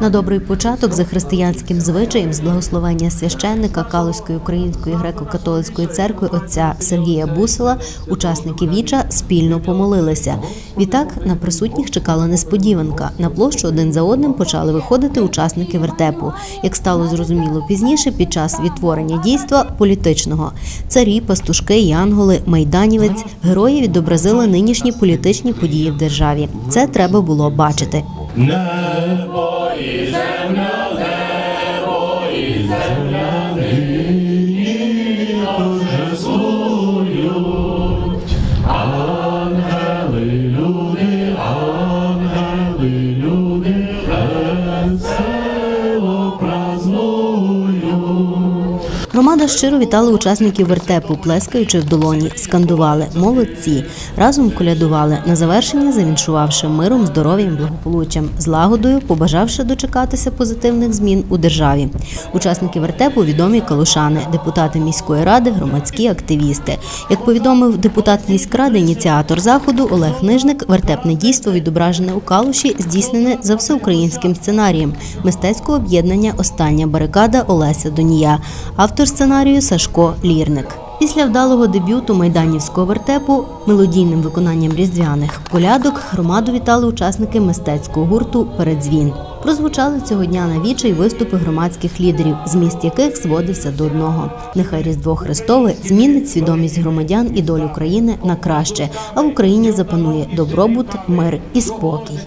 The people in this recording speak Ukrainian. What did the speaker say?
На добрий початок за християнським звичаєм з благословення священника Калузької української греко-католицької церкви отця Сергія Бусела учасники віча спільно помолилися. Відтак на присутніх чекала несподіванка. На площу один за одним почали виходити учасники вертепу. Як стало зрозуміло пізніше, під час відтворення дійства політичного царі, пастушки, янголи, майданівець герої відобразили нинішні політичні події в державі. Це треба було бачити. Небо і земля, небо і земля нині торжествують. Ангели, люди, ангели, люди, весело Громада щиро вітала учасників вертепу, плескаючи в долоні, скандували молодці. Разом колядували на завершення, завіншувавши миром, здоров'ям, благополуччям, злагодою, побажавши дочекатися позитивних змін у державі. Учасники вертепу відомі калушани, депутати міської ради, громадські активісти. Як повідомив депутат міськради, ініціатор заходу Олег Нижник, вертепне дійство відображене у калуші, здійснене за всеукраїнським сценарієм мистецького об'єднання Остання барикада Олеся Донія. Автор сценарію Сашко Лірник. Після вдалого дебюту майданівського вертепу мелодійним виконанням різдвяних колядок громаду вітали учасники мистецького гурту Передзвін. Прозвучали цього дня на вічі виступи громадських лідерів, зміст яких зводився до одного. Нехай Різдво Христове змінить свідомість громадян і долю країни на краще, а в Україні запанує добробут, мир і спокій.